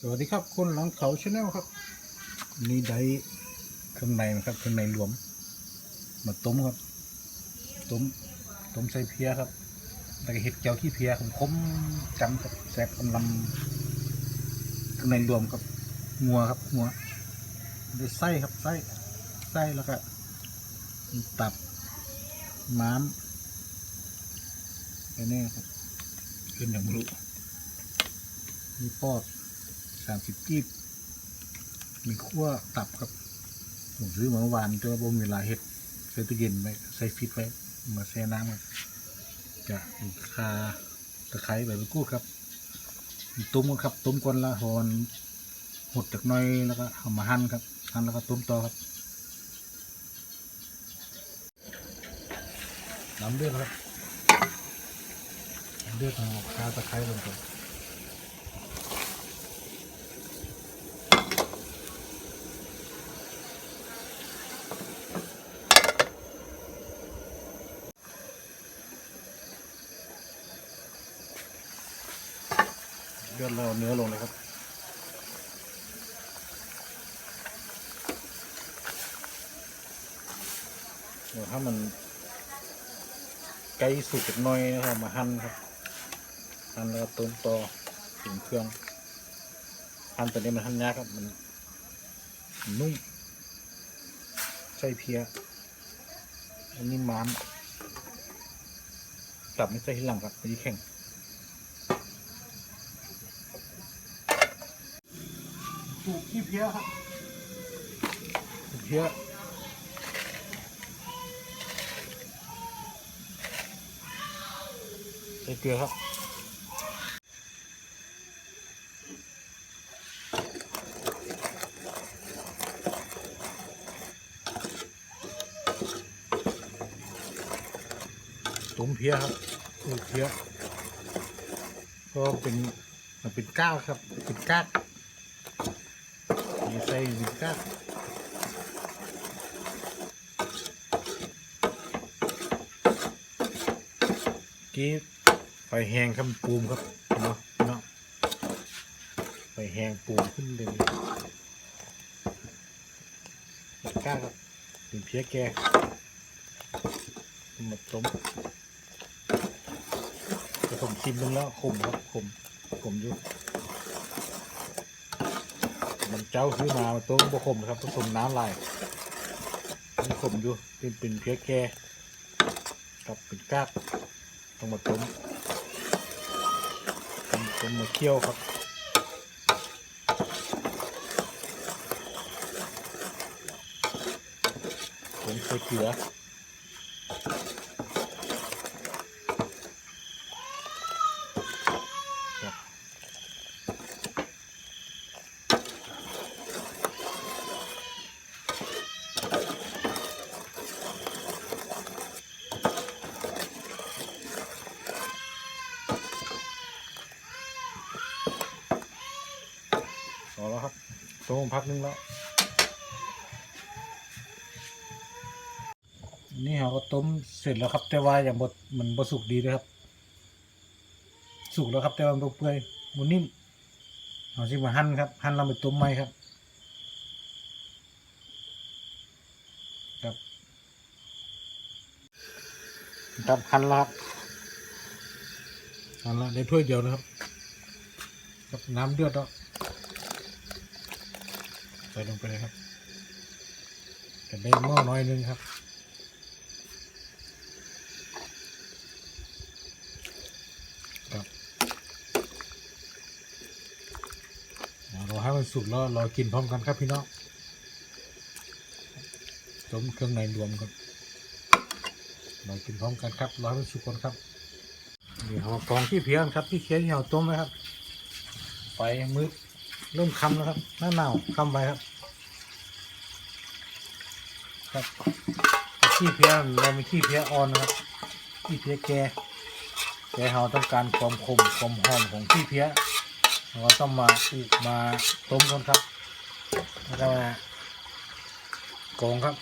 สวัสดีครับคนหลังเขาชาแนลครับ นี่ได้เครื่องในนะครับเครื่องในรวม มาต้มครับต้มต้มใส่เพียครับแล้วก็เห็ดเจียวขี้เพียผมคมจำครับแซ่บกำลำเครื่องในรวมครับงัวครับงัวได้ไส้ครับไส้ไส้แล้วก็ตับม้ามแค่นี้ครับเป็นอย่างรู้มีปอด สามสิบกีบมีขั้วตับครับ ผมซื้อมาเมื่อวานแต่ว่าผมมีเวลาเห็ดใส่ตู้เย็นไว้ใส่ฟิตไว้มาแช่น้ำครับจะคาตะไคร้ใบมะกรูดครับต้มก่อนครับต้มก่อนละหอนหดจากน้อยแล้วก็เอามาหั่นครับหั่นแล้วก็ต้มต่อครับน้ำเดือดครับเดือดเอาคาตะไคร้ลงไป เลือดเราเนื้อลงเลยครับเดี๋ยวถ้ามันใกล้สุกน้อยนะครับมาหั่นครับหั่นแล้วก็ต้มต่อถึงเครื่องหั่นตัวนี้มันหั่นยากครับมันนุ่มใส่เพียอันนี้ม้ามตับไม่ใส่ที่หลังครับอันนี้แข็ง ปลูกขี้เพี้ยครับขี้เพี้ยใส่เกลือครับตุ่มเพี้ยครับปลูกเพี้ยก็เป็นมันเป็นก้าวครับเป็นก้าว ก้ากี้ไฟแหงครับปูมครับเนาะเนาะไฟแหงปูมขึ้นเลยวิก้าครับเป็นเพี้ยแกมาต้มผสมชิมลงแล้วขมครับขมขมอยู่ มันเจ้าซื้อมาตัวบะขมนะครับผสมน้ำลายมันขมอยู่เป็นเป็นเพี้ยแก่กับเป็นกากต้องมาต้มต้มต้มมาเคี่ยวครับผมใส่เกลือ พอแล้วครับต้มพักนึงแล้ว นี่เราก็ต้มเสร็จแล้วครับ แต่ว่าอย่างบดมันบดสุกดีเลยครับ สุกแล้วครับแต่ว่ามันเปื่อยมันนิ่มเราสิมาหั่นครับ หั่นเราไปต้มไหมครับครับครับหั่นแล้วครับหั่นแล้วในถ้วยเดียวนะครับครับน้ำเดือดแล้ว ส่ลงไปเลยครับจะได้หม้อน้อยนึงครับครับเราให้มันสุกแล้วเรากินพร้อมกันครับพี่น้องต้มเครื่องในรวมครับเรากินพร้อมกันครับรอให้มันสุกก่อนครับนี่เรากองที่เพียงครับที่เคี้ยวที่เราต้มไว้ครับไฟมืด เริ่มคำแล้วครับหน้าหนาวคำไปครับ ครับขี้เพี้ยเรามีขี้เพี้ยอ่อนนะครับขี้เพี้ยแก่แต่เราต้องการความคมความหอมของขี้เพี้ยเราต้องมาอุมาต้มก่อนครับแล้วก็มากรองครับ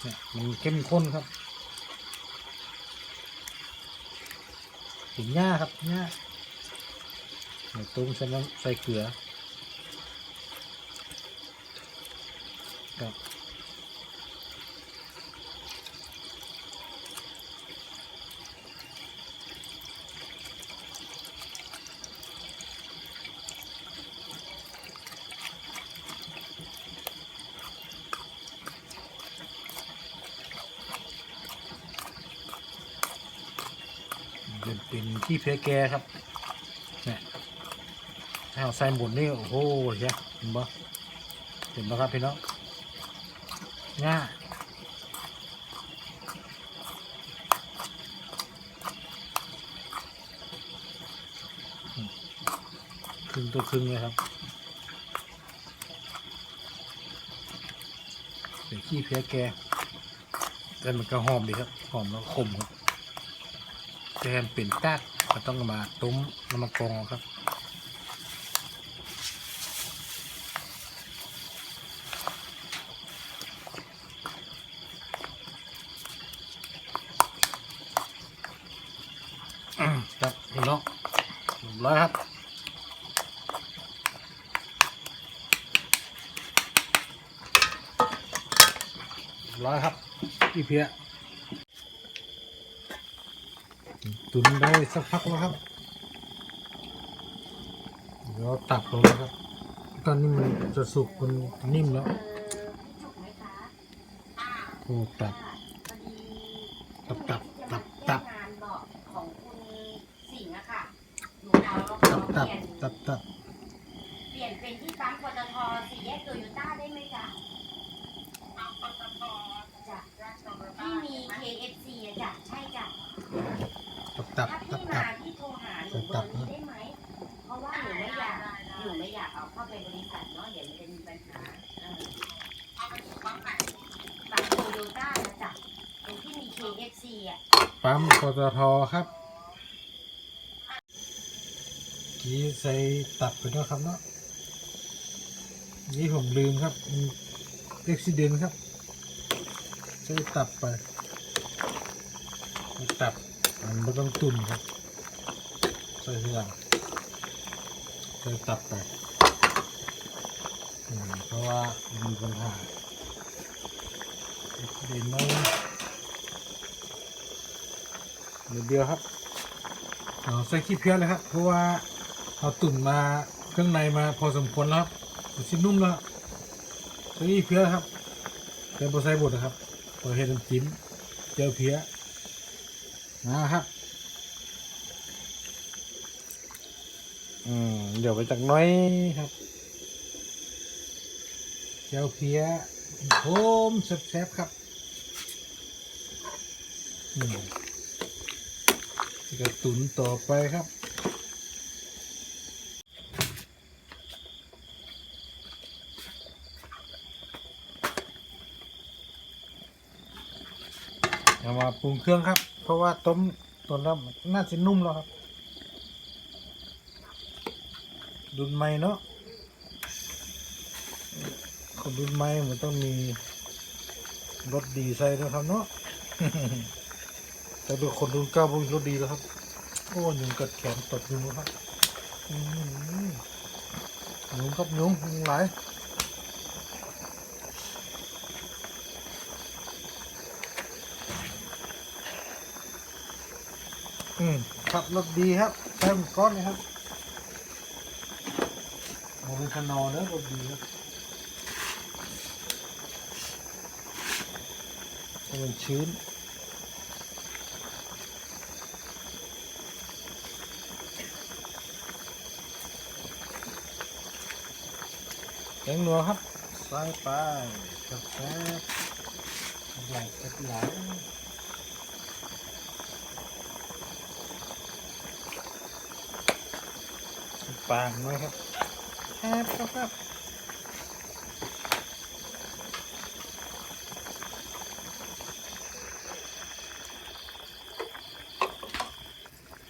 เนี่ยมันเข้มข้นครับถึงหญ้าครับหญ้า ตุ้มใส่น้ำใส่เกลือครับเป็นเป็นที่เพลแกครับเนี่ย ถ้าเอาใส่หมดนี่โอ้โหเชียเห็นบ่เห็นบ่ครับพี่น้องง่ายอืมครึ่งตัวครึ่งเลยครับเป็นขี้เพี้ยแกแต่มันก็หอมดีครับหอมแล้วขมครับแทนเป็นกากก็ต้องมาต้มน้ำมันกรองครับ อืมครับพี่น้องเรียบร้อยครับเรียบร้อยครับพี่ เพียตุนได้สักพักแล้วครับ เดี๋ยวตักลงนะครับ ตอนนี้มันจะสุกมันนิ่มแล้วโอ้ตับตับตับตับตับงานบอกของคุณสิงห์อะค่ะหนูเอาตับเปตับลี่ยนตับตับเปลี่ยนเป็นที่ปั๊มปตทสี่แยกโตโยต้าได้ไหมจ๊ะ จ้ะที่มี KFC อะจ้ะใช่จ้ะตับตับถ้าตับพี่ตัมาบ ที่โทรหาหนูเบอร์นี้ได้ไหม เพราะว่าหนูไม่อยากหนูไม่อยากเอาเข้าไปบริษัทเนาะเดี๋ยวมันจะมีปัญหาเออเอาไปอยู่ปั๊มไหนปั๊มโตโยต้านะจ๊ะตรงที่มี KFC อะปั๊มปตทครับกี้ใส่ตับไปด้วยครับเนาะนี่ผมลืมครับเอ็กซิเดนครับ ใส่ตับไปตับมันไม่ต้องตุนครับ ใส่ทีหลังใส่ตับไปเพราะว่ามีปัญหาเอ็กซิเดนน้อยเดี๋ยวเดียวครับเอาใส่ขี้เพี้ยเลยครับ เพราะว่าเราตุ่นมาเครื่องในมาพอสมควรแล้วครับมันชิ้นนุ่มแล้วครับใส่ขี้เพี้ยครับเป็นโปรไซบดนะครับ พอเห็ดน้ำจิ้มเจียวเพี้ยนะครับอืมเดี๋ยวไปจากน้อยครับเจียวเพี้ยโฮมแซ่บๆครับอืมกระตุนต่อไปครับ เอามาปรุงเครื่องครับ เพราะว่าต้มตัวน้ำน่าจะนุ่มแล้วครับ ดุนไม้เนาะคนดุนไม้มันต้องมีรสดีใส่ด้วยครับเนาะแต่ดูคนดุนเก้าบุญรสดีแล้วครับ โอ้ยุงกัดแขนตดยุงครับยุงครับยุงยุงหลาย อืมครับรสดีครับใส่หมก้อนเลยครับโมเป็นขนนอเนอะรสดีครับมันชื้นแกงนัวครับใส่ไปแซ่บแซ่บไหลแซ่บไหล ปางน้อยครับแซ่บครับครับ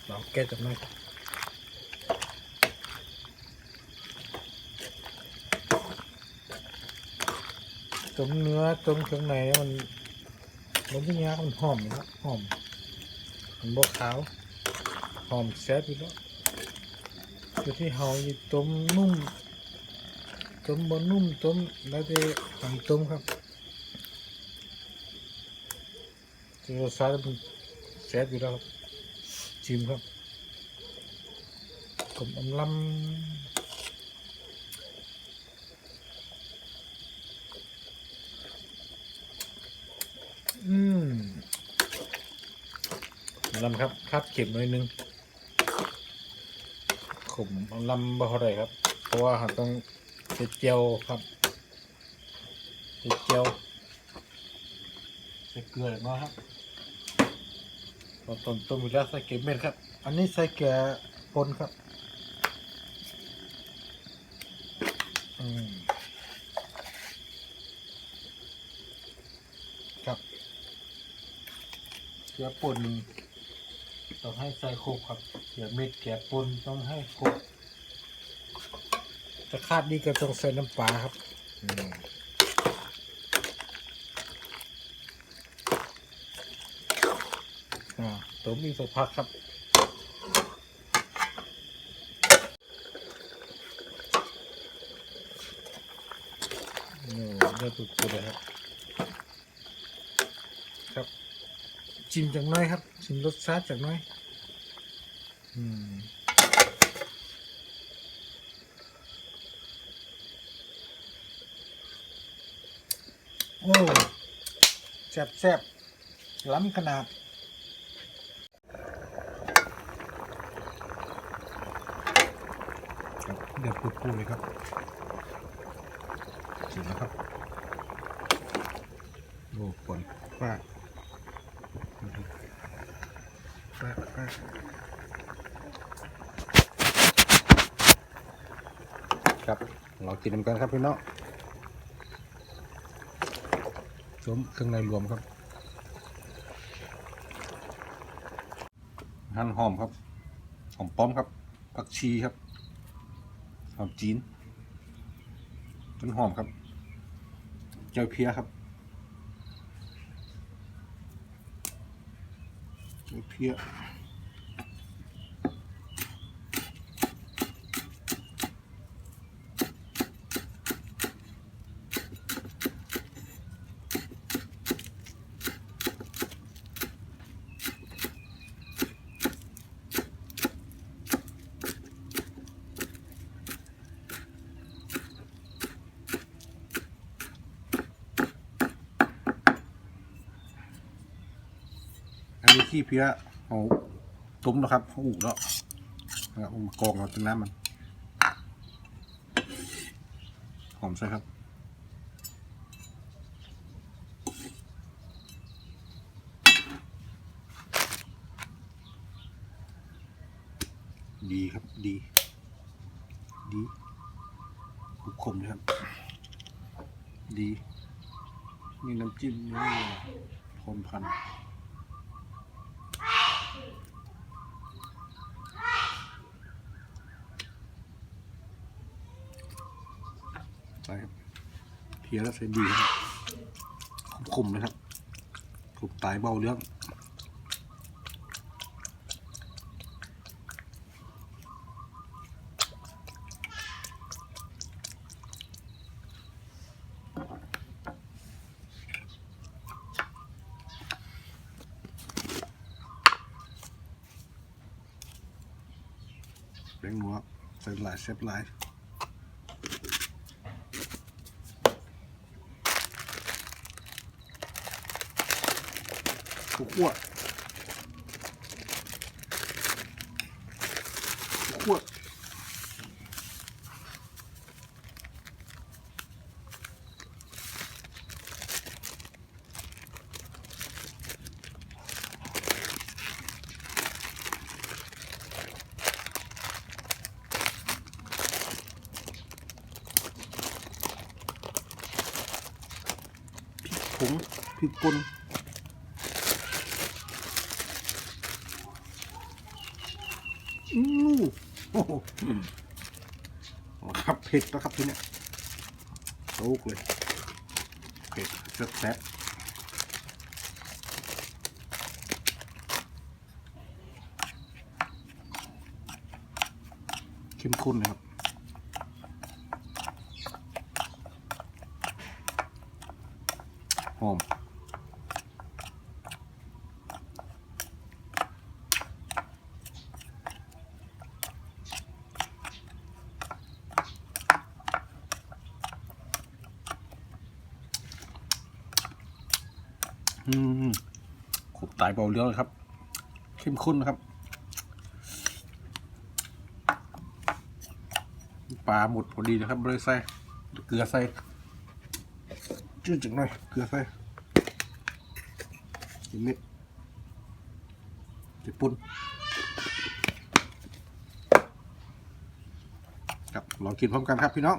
เราแก้จากนั้นจมเนื้อจมเครื่องในเนี่ยมันมันที่นี้มันหอมนะครับหอมมันบวขาวหอมแซ่บอยู่แล้ว อยู่ที่เฮาอยู่ต้มนุ่มต้มบนนุ่มต้มแล้วแต่ต่างต้มครับรสชาติมันแซ่บอยู่แล้วครับชิมครับกลมอมลำอืมลำครับคาดเข็มหน่อยนึง ขมลำบ่เท่าไรครับ เพราะว่าเราต้องเจ็ดเจียวครับเจ็ดเจียวใส่เกลือเนาะครับตอนต้นต้มอยู่แล้วใส่เกลือเม็ดครับ อันนี้ใส่เกลือปนครับอืมครับเกลือป่น ต้องให้ใส่ครบครับเกลือเม็ดเกลือป่นต้องให้ครบจะคาดดีก็ต้องใส่น้ำปลาครับอืมอ่าต้มอีกสักพักครับโอ้ได้ตุกตัวเลยครับ ครับชิมจากหน้อยครับชิมรสชาติจากหน้อยอืม โอ้แซ่บแซ่บล้ำขนาด เดือดปุดๆเลยครับสร็จแล้วครับโอ้ฝนฟ้าฟ้าฟ้า ครับเรากินน้ำกันครับพี่น้องสวมเครื่องในรวมครับ หั่นหอมครับ หอมป้อมครับ ผักชีครับ หอมจีนต้นหอมครับ เจ้าเพียครับ เจ้าเพีย ขี้เพียเอาต้มแล้วครับเขาอุแล้วนะครับเอามากรองเอาจนน้ำมันหอมใช่ครับดีครับ ดี ดีขุกขมนะครับ ดีมีน้ำจิ้มนี่พรมพันธุ์ใช่ครับเพียแล้วใส่ดีครับขมๆนะครับถูกตายเบาเรื่องแป้งนัวใส่หลายเซฟหลาย ข้าวคั่วข้าวคั่วผงพริกป่นอู้โอ้โหครับเผ็ดแล้วครับทีเนี้ยโตกเลยเผ็ดแซ่บๆโอเคเข้มข้นนะครับหอม อืมขบตายเบาเลี้ยวเลยครับ เข้มข้นนะครับ ปลาหมดพอดีนะครับเลยใส่เกลือใส่จืดจังหน่อยเกลือใส่อีนิดจะปุ่นครับลองกินพร้อมกันครับพี่น้อง